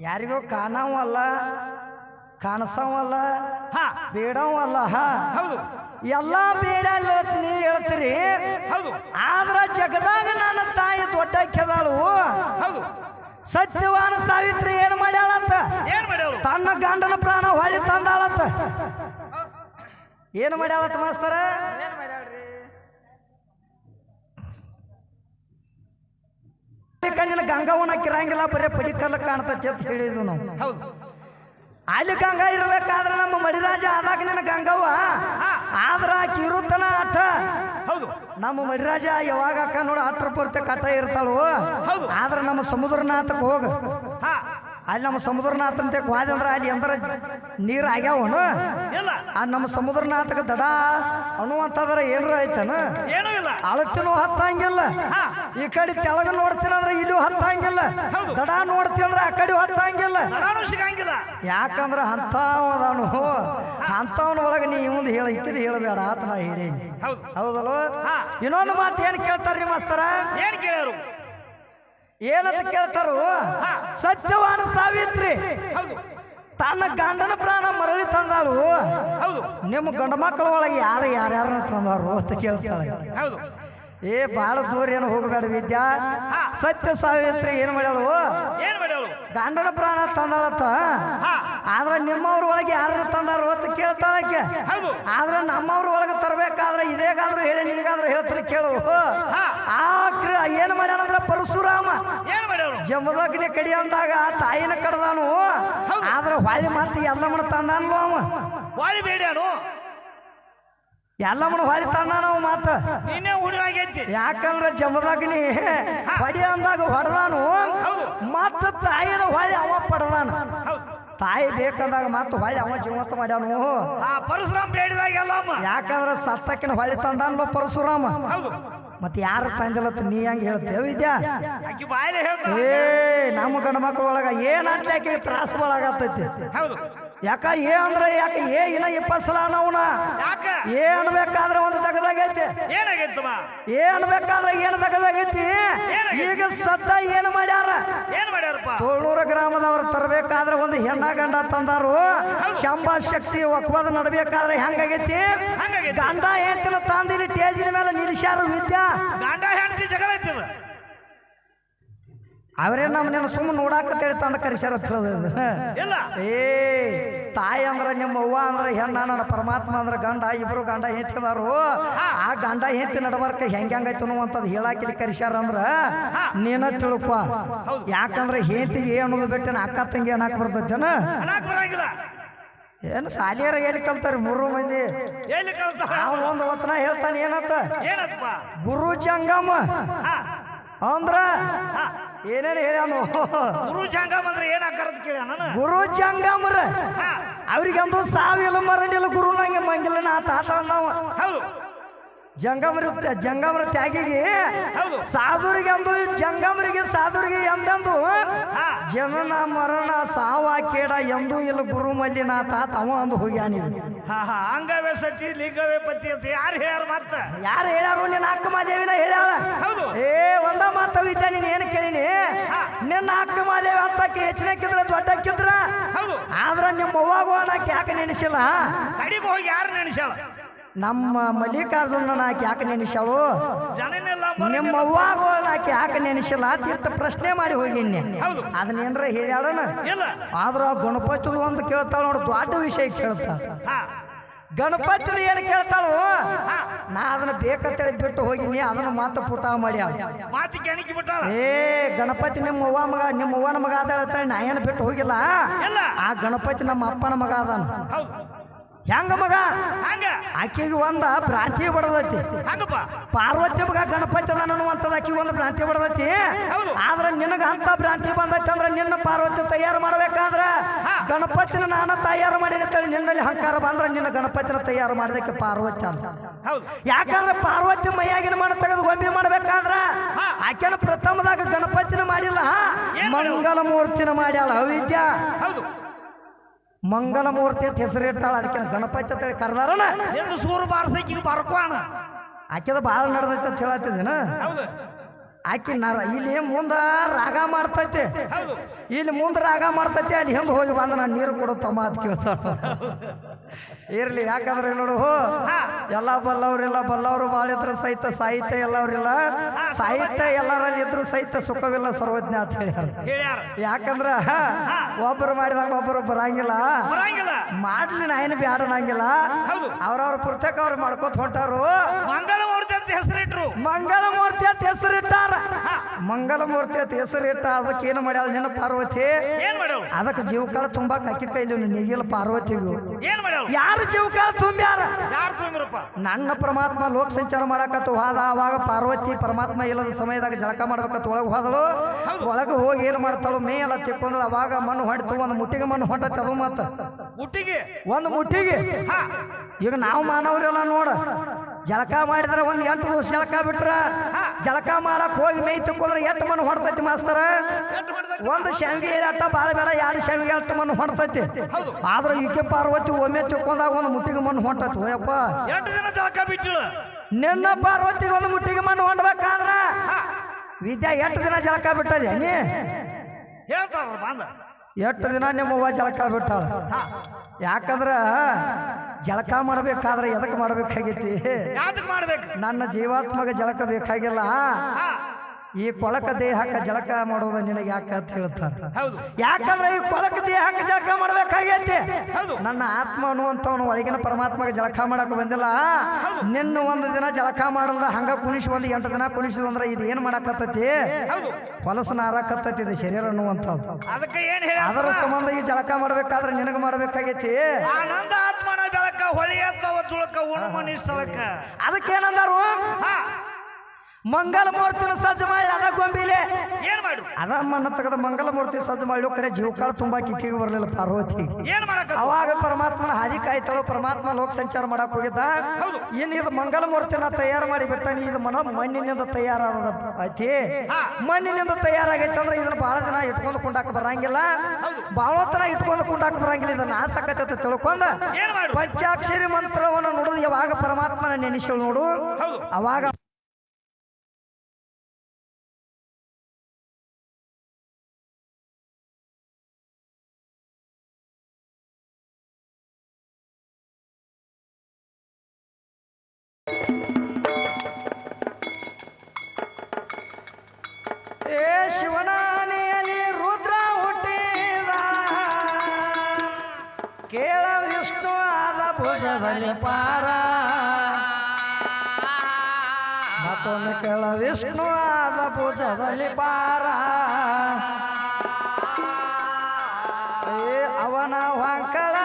ಯಾರಿಗೋ ಕಾಣವಲ್ಲ ಕಾಣಸವಲ್ಲ ಹಾ. ಬೇಡವಲ್ಲ ಹಾ. ಹೌದು. ಎಲ್ಲ ಬೇಡ ನೀ ಹೇಳ್ತೀರಿ. ಹೌದು. ಆದ್ರ ಜಗದಾಗ ನನ್ನ ತಾಯಿ ದೊಡ್ಡ ಕೆದಾಳು ಹೌದು. ಸತ್ಯವಾನ ಸಾವಿತ್ರಿ ಏನ್ ಮಾಡ್ಯಾಳಂತ? ಏನ್ ಮಾಡ್ಯಾಳು? ತನ್ನ ಗಂಡನ ಪ್ರಾಣ ಹೊಳಿ ತಂದಾಳಂತ. ಏನು ಮಾಡ್ಯಾಳಂತ ಮಾಸ್ತರ? ಕಣ್ಣಿನ ಗಂಗಾವನ ಕಿರಂಗಿಲ್ಲ ಪಡಿ ಪಡಿಕಲ್ಲ ಕಾಣ್ತತಿ ಅಂತ ಹೇಳಿದ್ವು ನಾವು. ಹೌದು. ಅಲ್ಲಿ ಗಂಗಾ ಇರ್ಬೇಕಾದ್ರೆ ನಮ್ಮ ಮಡಿರಾಜ ಆದಾಗ ನಿನ್ನ ಗಂಗವ್ವ ಆದ್ರ ಆಕಿ ಇರುತ್ತನ ಅಟ್ಟ ಹೌದು. ನಮ್ಮ ಮಡಿರಾಜ ಯಾವಾಗ ಅಕ್ಕ ನೋಡು ಹತ್ರ ರೂಪಾಯಿ ಕಟ್ಟ ಇರ್ತಾಳು. ಆದ್ರೆ ನಮ್ಮ ಸಮುದ್ರನಾಥಕ್ಕೆ ಹೋಗ. ಅಲ್ಲಿ ನಮ್ಮ ಸಮುದ್ರನಾಥಂತೆ ಹೋದೆ ಅಂದ್ರೆ ಅಲ್ಲಿ ಅಂದ್ರೆ ನೀರು ಆಗ್ಯಾವನು? ಆ ನಮ್ಮ ಸಮುದ್ರನಾಥಕ್ಕೆ ದಡ ಅನ್ನುವಂಥದ್ರ ಏನರ ಐತನ? ಅಳತಿನೂ ಹತ್ತಂಗಿಲ್ಲ. ಹಾ. ಈ ಕಡೆ ತೆಳಗ ನೋಡ್ತೀನಂದ್ರೆ ಇಲ್ಲೂ ಹತ್ತಂಗಿಲ್ಲ. ದಡ ನೋಡ್ತೀನಂದ್ರೆ ಆ ಕಡೆ ಹತ್ತಂಗಿಲ್ಲ. ಯಾಕಂದ್ರೆ ಅಂಥವದಾನು ಅಂಥವನ ಒಳಗೆ ನೀ ಮುಂದೆ ಹೇಳ ಇಕ್ಕಿದ ಹೇಳಬೇಡ ಆತ ನಾ ಹೇಳೇನಿ. ಹೌದು. ಹೌದಲ್ವ? ಹಾ. ಇನ್ನೊಂದು ಮಾತು ಏನು ಕೇಳ್ತಾರ್ರಿ ಮಾಸ್ತರ? ಏನು ಕೇಳ್ಯಾರು? ಏನಂತ ಕೇಳ್ತಾರು? ಸತ್ಯವಾನ ಸಾವಿತ್ರಿ. ತನ್ನ ಗಂಡನ ಪ್ರಾಣ ಮರಳಿ ತಂದಾಳು. ಹೌದು. ನಿಮ್ಮ ಗಂಡ ಮಕ್ಕಳ ಒಳಗೆ ಯಾರು ಯಾರ್ಯಾರನ್ನ ತಂದಾರು ಅಂತ ಕೇಳ್ತಾಳೆ. ಹೌದು. ಏ ಬಾಳ ದೂರ ಏನು ಹೋಗಬೇಡ ವಿದ್ಯಾ. ಸತ್ಯ ಸಾವಿತ್ರಿ ಏನು ಮಾಡ್ಯಾಳು? ಏನ್ ಮಾಡ್ಯಾಳು? ಗಂಡನ ಪ್ರಾಣ ತಂದಾಳತ್ತ ಆದ್ರೆ ನಿಮ್ಮವ್ರ ಒಳಗೆ ಯಾರನ್ನ ತಂದಾರು ಅಂತ ಕೇಳ್ತಾಳಕ್ಕೆ ಆದ್ರೆ ನಮ್ಮವ್ರ ಒಳಗೆ ತರಬೇಕಾದ್ರೆ ಇದೇಗಾದ್ರೂ ಹೇಳಿ ನೀಗಾದ್ರೂ ಹೇಳ್ತಾರೆ ಕೇಳು. ಆ ಏನು ಮಾಡ್ಯಾನಂದ್ರ ಪರಶುರ ಜಮದಗ್ನಿ ಕಡಿ ಅಂದಾಗ ತಾಯಿನ ಕಡದಾನು. ಆದ್ರೆ ಹೊಳಿ ಮತ್ತೆ ಎಲ್ಲಮ್ಮನ ತಂದಾನು ಅವ. ಹೊಳಿ ಬೇಡ್ಯಾನು ಎಲ್ಲಮ್ಮನ ಹೊಳೆ ತಂದಾನ ಅವ ಮಾತ ಹುಡುಗಾಗೈತಿ ಯಾಕಂದ್ರೆ ಜಮದಗ್ನಿ ಹೊಡಿ ಅಂದಾಗ ಹೊಡೆದಾನು. ಮತ್ತ ತಾಯಿನ ಹೊಳಿ ಅವ ಪಡೆದಾನು. ತಾಯಿ ಬೇಕಂದಾಗ ಮತ್ತೆ ಹೊಳಿ ಅವ ಜೀವಂತ ಮಾಡ್ಯಾನು. ಆ ಪರಶುರಾಮ್ ಅಮ್ಮ ಯಾಕಂದ್ರೆ ಸತ್ತಕ್ಕಿನ ಹೊಳಿ ತಂದಾನು ಪರಶುರಾಮ. ಹೌದು. ಮತ್ತೆ ಯಾರು ತಂದಿಲ್ಲತ್ತ ನೀ ಹೆಂಗೆ ಹೇಳ್ತೇವೆ ವಿದ್ಯಾ ಆಕಿ ಬಾಯಿಲೆ ಹೇಳ್ತಾಳ. ಏ ನಮ್ಮ ಗಂಡ ಮಕ್ಳ ಒಳಗ ಏನ್ ಆಟ್ಲಾಕಿ ತ್ರಾಸ ಒಳಗಾತೈತಿ ಹೌದು. ಯಾಕ ಏ ಅಂದ್ರೆ ಯಾಕ ಏ ಇನ್ನ ಇಪ್ಪತ್ತು ಸಲ ಅನ್ನವನ? ಯಾಕ? ಏ ಅನ್ಬೇಕಾದ್ರೆ ಒಂದು ಏನಾಗೈತಮ್ಮ? ಏ ಅನ್ಬೇಕಾದ್ರೆ ಏನ್ ತಗದಾಗೈತಿ ಈಗ ಸದ್ದ ಏನ್ ಮಾಡ್ಯಾರ? ಏನ್ ಮಾಡ್ಯಾರಪ್ಪ? ತೋಳೂರ ಗ್ರಾಮದವ್ರು ತರಬೇಕಾದ್ರೆ ಒಂದು ಹೆಣ್ಣ ಗಂಡ ತಂದಾರು. ಶಂಬ ಶಕ್ತಿ ಒಕ್ವಾದ ನಡ್ಬೇಕಾದ್ರೆ ಹೆಂಗಾಗೈತಿ. ಗಂಡ ಹೆಂಡತಿನ ತಂದಿಲ್ಲಿ ಟೇಜಿನ ಮೇಲೆ ನಿಲ್ಸ್ಯಾರು ವಿದ್ಯಾ. ಗಂಡ ಹೆಂಡತಿ ಜಗಳ ಐತದ ಅವರೇ ನಮ್ಮನ್ನ ಸುಮ್ಮನೆ ನೋಡಾಕತ್ತೇಳಿ ತಂದ ಕರಿಸ್ಯಾರ ಇಲ್ಲ. ಏ ತಾಯಿ ಅಂದ್ರೆ ನಿಮ್ಮ ಅವ್ವ ಅಂದ್ರೆ ಹೆಣ್ಣ ನನ್ನ ಪರಮಾತ್ಮ ಅಂದ್ರೆ ಗಂಡ ಇಬ್ಬರು ಗಂಡ ಹೆಂತಿದಾರು ಆ ಗಂಡ ಹೆಂತಿ ನಡವರ್ಕ ಹೆಂಗ್ ಹೆಂಗೈತು ಅನ್ನುವಂಥದ್ದು ಹೇಳಾಕಿಲಿ ಕರಿಸ್ಯಾರ ಅಂದ್ರ ನೀನ ತಿಳ್ಕೊ ಯಾಕಂದ್ರ ಹೆಂತಿ ಏನು ಬಿಟ್ಟು ಅಕ್ಕ ತಂಗಿ ಏನಾಕ್ ಬರ್ತೈತೇನ? ಏನು ಸಾಲಿಯರ ಎಲ್ಲಿ ಕಲ್ತಾರ ಮೂರು ಮಂದಿ? ಎಲ್ಲಿ ಒಂದು ವಚನ ಹೇಳ್ತಾನೆ ಏನತ್ತ ಏನಪ್ಪ ಗುರು ಜಂಗಮ. ಹಾ. ಅಂದ್ರ ಏನೇನು ಹೇಳ್ಯಾನು? ಗುರು ಜಂಗಮ್ ಅಂದ್ರೆ ಏನ್ ಆಕಾರದ ಕೇಳ ನಾನು? ಗುರು ಜಂಗಮರ ಅವ್ರಿಗಂದು ಸಾವಿಲ್ಲ ಮರಣಿಲ್ಲ ಗುರು ನಂಗೆ ಮಂಗಿಲ್ಲ ನಾ ತಾತ ಅಂದವ. ಹೌದು. ಜಂಗಮರ ಜಂಗಮರ ತ್ಯಾಗಿಗೆ. ಸಾಧುರಿಗೆ ಅಂದು ಜಂಗಮರಿಗೆ ಸಾಧುರಿಗೆ ಎಂದಂದು? ಜನನ ಮರಣ ಸಾವ ಕೇಡ ಎಂದೂ ಇಲ್ಲ ಗುರು ಮಲ್ಲಿ ನಾ ತಾತ ಅವ ಅಂದು ಹೋಗ್ಯಾನಿ ಹಾ ಹಾ ಅಂಗವೇ ಸತಿ ಲಿಂಗವೇ ಪತಿ ಅಂತ ಯಾರು ಹೇಳ್ಯಾರ ಮತ್ತ? ಯಾರು ಹೇಳ್ಯಾರು? ನಿನ್ನ ಅಕ್ಕ ಮಾದೇವಿನ ಹೇಳ್ಯಾಳ. ಹೌದು. ಏ ಒಂದ ಮಾತವಿದ್ದ ನೀನ್ ಏನು ಕೇಳಿನಿ? ನಿನ್ನ ಅಕ್ಕ ಮಾದೇವಿ ಅಂತಕ್ಕೆ ಹೆಚ್ಚಿನಕ್ಕಿದ್ರ ದೊಡ್ಡಕ್ಕಿದ್ರ? ಹೌದು. ಆದ್ರ ನಿಮ್ಮ ಅವ್ವಾಗ ಯಾಕೆ ನೆನೆಸಿಲ್ಲ? ಕಡಿಗೆ ಹೋಗಿ ಯಾರು ನೆನೆಸ್ಯಾಳ? ನಮ್ಮ ಮಲ್ಲಿಕಾರ್ಜುನ ಆಕೆ ಯಾಕೆ ನೆನೆಸಾಳು ಜನನೆಲ್ಲ ನಿಮ್ಮ ಅವ್ವಾಗ ಆಕೆ ಯಾಕೆ ನೆನೆಸಿಲ್ಲ ಇಟ್ಟು ಪ್ರಶ್ನೆ ಮಾಡಿ ಹೋಗಿನಿ ಅದನ್ನೇನ್ರ ಅದನ್ನ ಏನ್ರ ಹೇಳ್ಯಾಳನ ಇಲ್ಲ. ಆದ್ರ ಗಣಪತಿ ಒಂದು ಕೇಳ್ತಾಳ ನೋಡು ದೊಡ್ಡ ವಿಷಯ ಕೇಳ್ತಾಳ. ಗಣಪತಿ ಗಣಪತಿದ ಏನು ಕೇಳ್ತಾಳು? ನಾ ಅದನ್ನ ಬೇಕಂತೇಳಿ ಬಿಟ್ಟು ಹೋಗಿನಿ ಅದನ್ನ ಮಾತು ಪುಟ ಮಾಡಿ ಏ ಗಣಪತಿ ನಿಮ್ಮ ಅವ್ವ ಮಗ ನಿಮ್ಮ ಅವ್ವನ ಮಗ ಅದ ಹೇಳ್ತಾಳೆ ನಾ ಏನು ಬಿಟ್ಟು ಹೋಗಿಲ್ಲ? ಇಲ್ಲ. ಆ ಗಣಪತಿ ನಮ್ಮ ಅಪ್ಪನ ಮಗ ಅದಾನ ಹೌದು. ಹೆಂಗ ಮಗ? ಹಂಗ. ಆಕೆಗೆ ಒಂದ ಭ್ರಾಂತಿ ಬಡದತಿ. ಹಂಗಪ್ಪ. ಪಾರ್ವತಿ ಮಗ ಗಣಪತಿ ಅನ್ನುವಂಥದ್ದು ಆಕೆಗೆ ಒಂದು ಭ್ರಾಂತಿ ಬಡದೈತಿ. ಆದ್ರೆ ನಿನಗ ಅಂತ ಭ್ರಾಂತಿ ಬಂದೈತಿ ಅಂದ್ರೆ ನಿನ್ನ ಪಾರ್ವತಿ ತಯಾರು ಮಾಡ್ಬೇಕಾದ್ರ ಗಣಪತಿನ ನಾನು ತಯಾರು ಮಾಡಿನ ಅಂತೇಳಿ ನಿನ್ನಲ್ಲಿ ಹಂಕಾರ ಬಂದ್ರೆ ನಿನ್ನ ಗಣಪತಿನ ತಯಾರು ಮಾಡೋದಕ್ಕೆ ಪಾರ್ವತಿ ಅಲ್ಲ ಹೌದು. ಯಾಕಂದ್ರೆ ಪಾರ್ವತಿ ಮೈಯಾಗಿನ ಮಾಡ ತೆಗೆದು ಗೊಂಬೆ ಮಾಡ್ಬೇಕಾದ್ರ ಆಕೆನ ಪ್ರಥಮದಾಗ ಗಣಪತಿನ ಮಾಡಿಲ್ಲ. ಮಂಗಲ ಮೂರ್ತಿನ ಮಾಡ್ಯಾಳ. ಅವಿದ್ಯಾ ಮಂಗಲ ಮೂರ್ತಿ ಅಂತ ಹೆಸರಿಟ್ಟಾಳ. ಅದಕ್ಕೆ ಗಣಪತಿ ಅಂತೇಳಿ ಕರ್ದಾರಣ ಎಂದು ಸೂರು ಬಾರ್ಸಕ್ಕಿಗೆ ಬರ್ಕೋಣ. ಆಕೆದ ಭಾಳ ನಡೆದೈತೆ ಅಂತ ಹೇಳತ್ತಿದ್ದೇನ? ಆಕಿ ನರ ಇಲ್ಲಿ ಮುಂದ ರಾಗ ಮಾಡ್ತೈತೆ. ಇಲ್ಲಿ ಮುಂದೆ ರಾಗ ಮಾಡ್ತೈತೆ ಅಲ್ಲಿ ಹಿಂದೆ ಹೋಗಿ ಬಂದ ನಾನು ನೀರು ಕೊಡು ತಮ್ಮ ಅಂತ ಕೇಳ್ತಾಳ. ಇರ್ಲಿ ಯಾಕಂದ್ರೆ ನೋಡು ಎಲ್ಲ ಬಲ್ಲವ್ರಿಲ್ಲ ಬಲ್ಲವರು ಬಾಳಿದ್ರ ಸಹಿತ ಸಾಹಿತ್ಯ ಎಲ್ಲವರಿಲ್ಲ. ಸಾಹಿತ್ಯ ಎಲ್ಲರಲ್ಲಿ ಇದ್ರು ಸಹಿತ ಸುಖವಿಲ್ಲ ಸರ್ವಜ್ಞ ಅಂತ ಹೇಳ್ಯಾರ. ಯಾಕಂದ್ರ ಒಬ್ಬರು ಮಾಡಿದಾಗ ಒಬ್ಬರು ಬರಂಗಿಲ್ಲ. ಬರಂಗಿಲ್ಲ. ಮಾಡ್ಲಿ ನಾ ಏನು ಬ್ಯಾಡನಂಗಿಲ್ಲ. ಅವ್ರವ್ರ ಪುಸ್ತಕ ಅವ್ರು ಮಾಡ್ಕೋತ ಹೊಂಟಾರು. ಮಂಗಳಮೂರ್ತಿ ಮಂಗಲ ಮೂರ್ತಿ ಅಂತ ಹೆಸರಿಟ್ಟಾರ. ಮಂಗಲಮೂರ್ತಿ ಅಂತ ಹೆಸರಿಟ್ಟ ಅದಕ್ಕೆ ಏನು ಮಾಡ್ಯಾಳ ನಿನ್ನ ಪಾರ್ವತಿ? ಏನ್ ಮಾಡ್ಯಾವ ಅದಕ್ಕೆ ಜೀವಕಾಲ ತುಂಬಾ ಕಕ್ಕಿ ಕೈಲಿ ನೀಗಿಲ್ಲ ಪಾರ್ವತಿಗೂ. ಏನ್ ಮಾಡ್ಯಾವ ಯಾರು ಜೀವಕಾಲ ತುಂಬ್ಯಾರ? ಯಾರು ತುಂಬಿರಪ್ಪ? ನನ್ನ ಪರಮಾತ್ಮ ಲೋಕ ಸಂಚಾರ ಮಾಡಕತ್ತು ಹೋದ ಅವಾಗ ಪಾರ್ವತಿ ಪರಮಾತ್ಮ ಇಲ್ಲದ ಸಮಯದಾಗ ಜಳಕ ಮಾಡ್ಬೇಕಂತ ಒಳಗೆ ಹೋದಳು. ಒಳಗೆ ಹೋಗಿ ಏನು ಮಾಡ್ತಾಳು? ಮೇ ಎಲ್ಲ ತಿಕ್ಕೊಂದಳು ಅವಾಗ ಮಣ್ಣು ಹೊಡಿತು ಒಂದು ಮುಟ್ಟಿಗೆ ಮಣ್ಣು ಹೊಂಟತಿ ಅದು ಮತ್ತ. ಮುಟ್ಟಿಗೆ? ಒಂದು ಮುಟ್ಟಿಗೆ? ಈಗ ನಾವು ಮಾನವರೆಲ್ಲ ನೋಡ. ಜಳಕ ಮಾಡಿದ್ರೆ ಒಂದು ಎಂಟು ದಿವಸ ಜಲಕ ಬಿಟ್ರ ಜಲಕ ಮಾಡಕ್ ಹೋಗಿ ಮೈ ತಿಕ್ಕೊಂಡ್ರೆ ಎಂಟು ಮಣ್ಣು ಹೊಡ್ತೈತಿ ಮಾಸ್ತರ? ಒಂದು ಶಾವಿಗೆ ಅಟ್ಟ ಭಾಳ ಬೇಡ ಎರಡು ಶಾವಿಗೆ ಅಟ್ಟ ಮಣ್ಣು ಹೊಡ್ತೈತಿ. ಆದ್ರೆ ಈಕೆ ಪಾರ್ವತಿ ಒಮ್ಮೆ ತಿಕ್ಕೊಂಡಾಗ ಒಂದು ಮುಟ್ಟಿಗೆ ಮಣ್ಣು ಹೊಂಟೈತಿ ಹೋಯಪ್ಪ ಎಂಟು ದಿನ ಜಳಕ ಬಿಟ್ಟಿಳು. ನಿನ್ನ ಪಾರ್ವತಿಗೆ ಒಂದು ಮುಟ್ಟಿಗೆ ಮಣ್ಣು ಹೊಂಡ್ಬೇಕಾದ್ರ ವಿದ್ಯಾ ಎಂಟು ದಿನ ಜಲಕ ಬಿಟ್ಟದೆ ನೀ? ಹೇಳ್ತಾರ ಬಂದ. ದಿನ ನಿಮ್ಮವ್ವ ಜಲಕ ಬಿಟ್ಟಾಳ? ಯಾಕಂದ್ರ ಜಳಕ ಮಾಡಬೇಕಾದ್ರೆ ಎದಕ್ಕೆ ಮಾಡ್ಬೇಕಾಗೈತಿ ಯಾತಕ್ ಮಾಡ್ಬೇಕು? ನನ್ನ ಜೀವಾತ್ಮಗ ಜಳಕ ಬೇಕಾಗಿಲ್ಲ. ಈ ಕೊಳಕ ದೇಹಕ್ಕೆ ಜಳಕ ಮಾಡೋದು ನಿನಗೆ ಯಾಕೆ ಅಂತ ಹೇಳ್ತಾರೆ? ಹೌದು. ಯಾಕಂದ್ರೆ ಈ ಕೊಳಕ ದೇಹಕ್ಕೆ ಜಳಕ ಮಾಡ್ಬೇಕಾಗೈತಿ. ನನ್ನ ಆತ್ಮ ಅನ್ನುವಂಥವನು ಒಳಗಿನ ಪರಮಾತ್ಮಗೆ ಜಳಕ ಮಾಡಕ್ ಬಂದಿಲ್ಲ. ನಿನ್ನ ಒಂದು ದಿನ ಜಳಕ ಮಾಡಲ್ದ ಹಂಗ ಕುಣಿಸಿ ಒಂದು ಎಂಟು ದಿನ ಕುಣಿಸಿದ್ರು ಅಂದ್ರೆ ಇದು ಏನು ಮಾಡಕತ್ತೈತಿ? ಹೊಲಸನ ಹಾರಕತ್ತೈತಿ ಇದು ಶರೀರ ಅನ್ನುವಂಥದ್ದು. ಅದರ ಸಂಬಂಧ ಈ ಜಳಕ ಮಾಡ್ಬೇಕಾದ್ರೆ ನಿನಗೆ ಮಾಡ್ಬೇಕಾಗೈತಿ. ಹೊಳಿ ಎತ್ತವ ತುಳಕ ಉಣಮನಿ ಸ್ಥಳಕ್ಕ. ಅದಕ್ಕೇನಂದಾರು? ಹಾ. ಮಂಗಲ ಮೂರ್ತಿನ ಸಜ್ಜ ಮಾಡಿ ಅದ ಗೊಂಬಿಲೆ. ಏನ್ ಮಾಡು ಅದ ಮಣ್ಣ ತೆಗೆದ ಮಂಗಲ ಮೂರ್ತಿ ಸಜ್ಜ ಮಾಡಿ ಕರೆ ಜೀವಕಾಲ ತುಂಬಾ ಕಿಕ್ಕಿಗೆ ಬರಲಿಲ್ಲ ಪಾರ್ವತಿ. ಏನ್ ಮಾಡಕ ಅವಾಗ ಪರಮಾತ್ಮನ ಹಾದಿ ಕಾಯ್ತಾಳು ಪರಮಾತ್ಮ ಲೋಕ ಸಂಚಾರ ಮಾಡಕ್ ಹೋಗಿದ್ದ. ಇನ್ನು ಇದು ಮಂಗಲ ಮೂರ್ತಿನ ತಯಾರು ಮಾಡಿ ಬಿಟ್ಟ ನೀ ಇದು ಮನ ಮಣ್ಣಿನಿಂದ ತಯಾರಾದ ಐತಿ ಮಣ್ಣಿನಿಂದ ತಯಾರಾಗೈತೆ ಅಂದ್ರೆ ಇದನ್ನ ಬಹಳ ದಿನ ಇಟ್ಕೊಂಡು ಕುಂಡಾಕ ಬರಂಗಿಲ್ಲ. ಬಹಳ ತರ ಇಟ್ಕೊಂಡು ಕುಂಡಾಕ ಬರಂಗಿಲ್ಲ. ಇದನ್ನ ಆಸಕತ್ತೆ ತಿಳ್ಕೊಂಡ. ಏನ್ ಮಾಡು ಪಂಚಾಕ್ಷರಿ ಮಂತ್ರವನ್ನು ನೋಡುದು ಯಾವಾಗ ಪರಮಾತ್ಮನ ನೆನೆಸಳು ನೋಡು. ಅವಾಗ ಭುಜದಲ್ಲಿ ಪಾರ. ಮತ್ತೊಮ್ಮೆ ಕೆಳ ವಿಷ್ಣು ಆದ ಪೂಜದಲ್ಲಿ ಪಾರ ಅವನ ಹೊಂಕಳ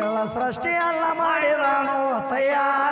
ಕೇಳ ಸೃಷ್ಟಿಯಲ್ಲ ಮಾಡಿರಾಣೋ ತಯಾರ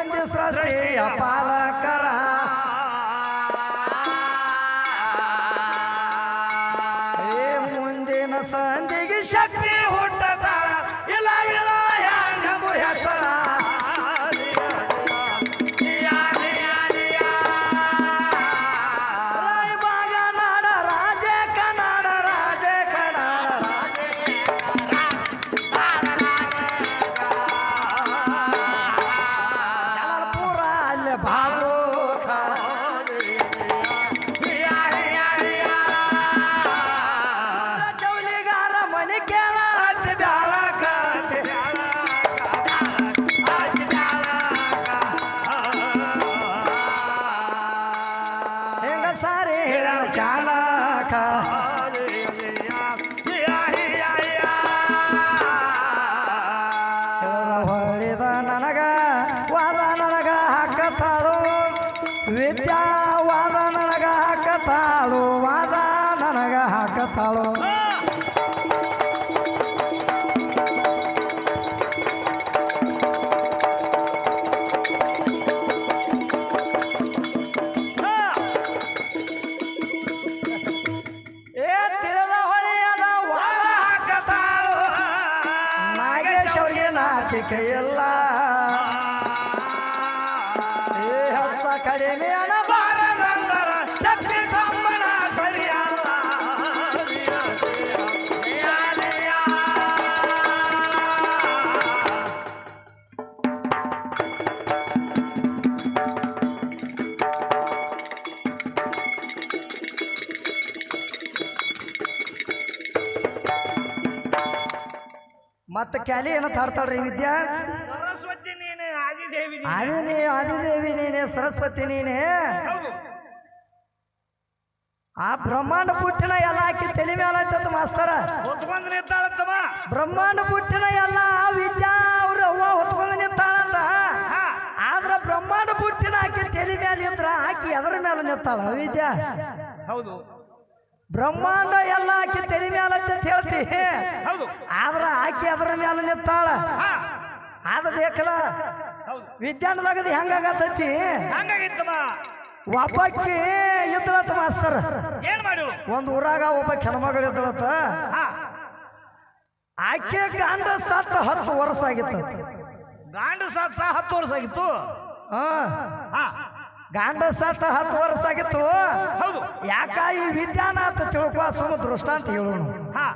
ಇದು ಮಂದಿ ಸೃಷ್ಟಿಯ भाग ಹಾಕತಾಳು ವಾದ ನನಗ ಹಾಕತಾಳು. ಕ್ಯಾಲಿ ಏನೋ ತಾಡ್ತಾಳ್ರಿ ವಿದ್ಯಾ? ಸರಸ್ವತಿ ನೀನೆ ಆದಿದೇವಿ. ಆದಿನಿ ಆದಿದೇವಿ ನೀನೆ ಸರಸ್ವತಿ ನೀನೆ. ಆ ಬ್ರಹ್ಮಾಂಡ ಪುಟ್ಟಿನ ಎಲ್ಲ ಹಾಕಿ ತಲೆ ಮೇಲೆ ಹತ್ತದ ಮಾಸ್ತರ. ಹೊತ್ಕೊಂಡ್ ನಿಂತಾಳತ್ತಮ್ಮ ಬ್ರಹ್ಮಾಂಡ ಪುಟ್ಟಿನ ಎಲ್ಲ ವಿದ್ಯಾ ಅವ್ರ ಅವ್ವ ಹೊತ್ಕೊಂಡು ನಿಂತಾಳಂತ. ಆದ್ರ ಬ್ರಹ್ಮಾಂಡ ಪುಟ್ಟಿನ ಹಾಕಿ ತಲೆ ಮೇಲೆ ನಿಂತ್ರ ಆಕಿ ಅದರ ಮೇಲೆ ನಿಂತಾಳ ವಿದ್ಯಾ? ಹೌದು. ಬ್ರಹ್ಮಾಂಡ ಎಲ್ಲ ಆಕಿ ತಲೆ ಮೇಲೆ ಅಂತ ಹೇಳ್ತಿ. ಹೌದು. ಆದ್ರ ಆಕಿ ಅದರ ಮೇಲೆ ನಿಂತಾಳ. ಆದ ಬೇಕಲ್ಲ? ಹೌದು. ವಿದ್ಯಾನದಾಗದ ಹೆಂಗಾಗತ್ತೈತಿ ಹಂಗಾಗಿತ್ತಮ್ಮ ಒಬ್ಬಕ್ಕಿ ಇದ್ಳತ್ತ ಮಾಸ್ತರ್. ಏನ್ ಒಂದು ಊರಾಗ ಒಬ್ಬ ಹೆಣ್ಮಗಳು ಇದ್ದಳತ್ತ. ಆಕೆ ಗಾಂಡ ಸತ್ತ ಹತ್ತು ವರ್ಷ ಆಗಿತ್ತು. ಗಾಂಡ ಸತ್ತ ಹತ್ತು ವರ್ಷ ಆಗಿತ್ತು? ಹಾ. ಗಂಡ ಸತ್ತ ಹತ್ತು ವರ್ಷ ಆಗಿತ್ತು. ಹೌದು. ಯಾಕ ಈ ವಿದ್ಯಾನಾಥ ತಿಳ್ಕೊ ಸುಮ್ಮ ದೃಷ್ಟಾಂತ ಹೇಳೋಣ ಹಾ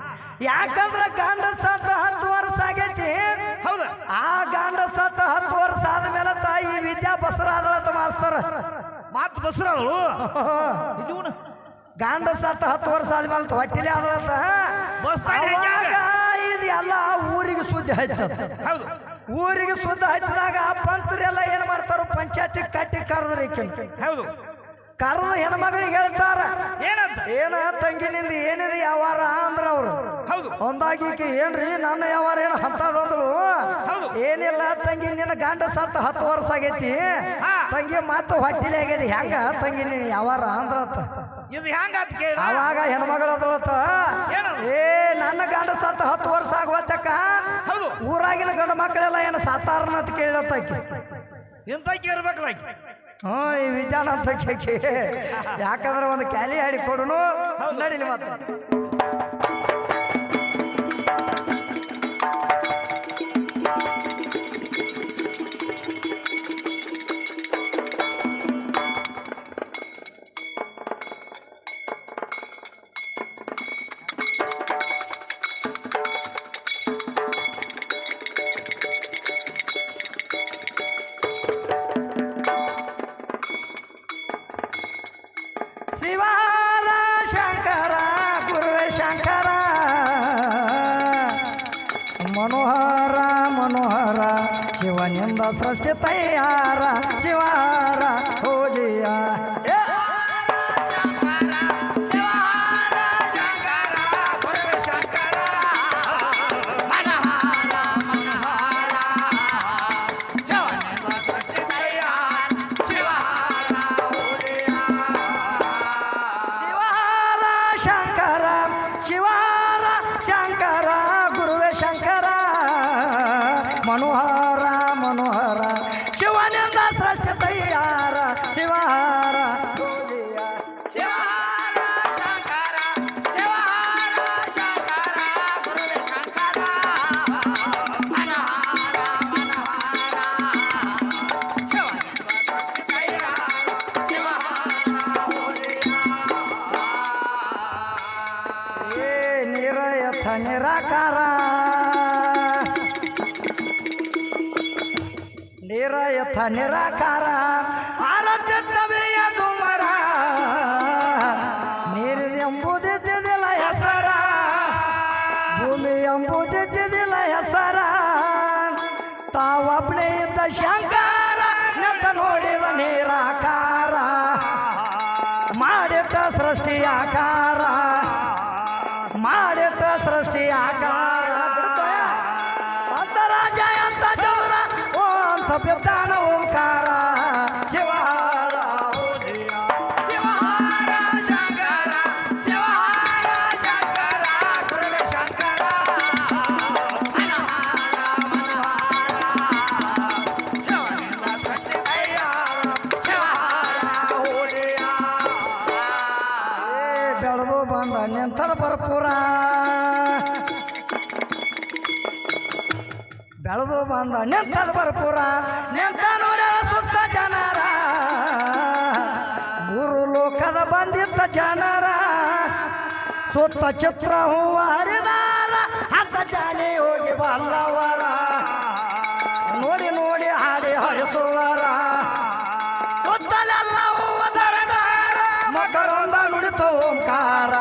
ಯಾಕಂದ್ರ ಗಾಂಡ ಸತ್ತ ಹತ್ತು ವರ್ಷ ಆಗೈತಿ. ಹೌದು. ಆ ಗಾಂಡ ಸತ್ತ ಹತ್ತು ವರ್ಷ ಆದ್ಮೇಲೆ ತಾಯಿ ವಿದ್ಯಾ ಬಸರಾದಳತ್ತ ಮಾಸ್ತರ ಮಾತು ಬಸರಾದಳು? ಗಾಂಡ ಸತ್ತ ಹತ್ತು ವರ್ಷ ಆದ್ಮೇಲೆ ಹೊಟ್ಟಿಲೆ ಆದಳಂತ. ಬಸ್ತಾಗ ಅವಾಗ ಇದು ಎಲ್ಲ ಊರಿಗೆ ಸುದ್ದಿ ಆಯ್ತದ ಹೌದು. ಊರಿಗೆ ಸುದ್ದ ಹಚ್ಚಿದಾಗ ಪಂಚರೆಲ್ಲ ಏನ್ ಮಾಡ್ತಾರ ಪಂಚಾಯತಿ ಕಟ್ಟಿ ಕರೆದ್ರಿ ಹೌದು. ಕರೆದ ಹೆಣ್ಮಗಳಿಗೆ ಹೇಳ್ತಾರ. ಏನಂತ? ಏನ ತಂಗಿನಿಂದ ಏನಿದೆ ಯಾವಾರ ಅಂದ್ರ ಅವ್ರು. ಹೌದು. ಒಂದಾಗಿ ಏನ್ರಿ ನನ್ನ ಯಾವಾರ ಏನು ಹತ್ತದಂದಳು ಹೌದು. ಏನಿಲ್ಲ ತಂಗಿ ನಿನ್ನ ಗಂಡ ಸತ್ತ ಹತ್ತು ವರ್ಷ ಆಗೈತಿ. ತಂಗಿ ಮತ್ತೆ ಹೊಟ್ಟಿಲೆ ಆಗ್ಯದ ಹೆಂಗ ತಂಗಿ ನೀನು ಯಾವಾರ ಅಂದ್ರ ಇದು ಅವಾಗ ಹೆಣ್ಮಗಳದಳತ್ತ ಏನದು? ಏ ಹತ್ತು ವರ್ಷ ಆಗುವತ್ತಕ್ಕ ಹೌದು. ಊರಾಗಿನ ಗಂಡ ಮಕ್ಕಳೆಲ್ಲ ಏನು ಸಾತಾರ ಅಂತ ಕೇಳತ್ತಾಕಿ ಇಂತಕ್ಕೆ ಇರ್ಬೇಕಲ್ಲ ಆಕಿ. ಹ್ಞೂ ಈ ವಿಜ್ಞಾನ ಅಂತ ಕೇಕಿ ಯಾಕಂದ್ರೆ ಒಂದು ಕ್ಯಾಲಿ ಹಾಡಿ ಕೊಡುನು ನಡಿಲಿ ಮತ್ತೆ. ಮನೋಹರ ಮನೋಹರ ಶಿವನಿಂದ ಸೃಷ್ಟಿ ತಯಾರ ಶಿವಾರ ಪೂಜೆಯ ಶಿವನಿಂದ Tanera ಬಂದ ನೆಂತದ ಬರ್ಪುರ ನಿಂತ ನೋಡ ಸುತ್ತ ಜನರ. ಗುರು ಲೋಕದ ಬಂದಿದ್ದ ಜನರ. ಸುತ್ತ ಚಿತ್ರ ಹೂವ ಹರಿದಾರ. ಹತ್ತ ಜಾನೆ ಹೋಗಿ ಬಲ್ಲವರ. ನೋಡಿ ನೋಡಿ ಹಾಡಿ ಹರಿಸುವರ. ಸುತ್ತಲೆಲ್ಲ ಹೂವ ದರದಾರ ಮಕರಂದ ನುಡಿತು ಓಂಕಾರ.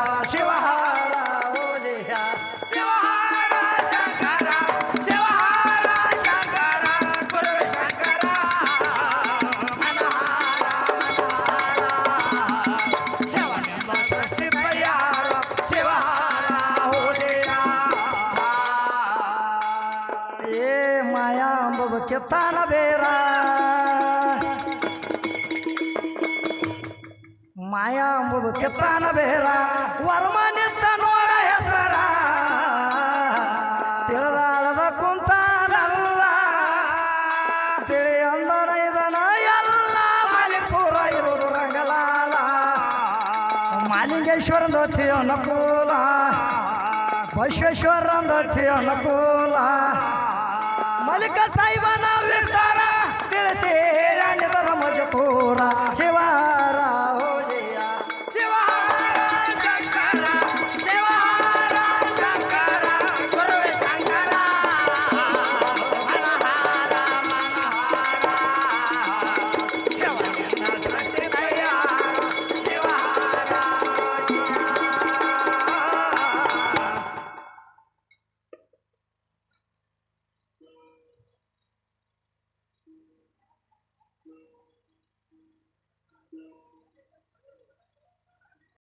ಕಿತ್ತಾನ ಬೇರ ಮಾಯಾ ಅಂಬುದು ಕೆತ್ತಾನ ಬೇರ ವರ್ಮ ನೋಡ ಹೆಸರ. ತಿಳಿದಾಳದ ಕುಂತಾನಲ್ಲ. ತಿಳಿ ಅಂದನ ಇದನ ಎಲ್ಲ ಮಲಿಪುರ ಇರುವುದು ರಂಗಲಾಲ. ಅನುಕೂಲ ಬಸವೇಶ್ವರನ ದೊತ್ತಿ ಅನುಕೂಲ ಮಲಿಕ ಸಾಯಿಬನ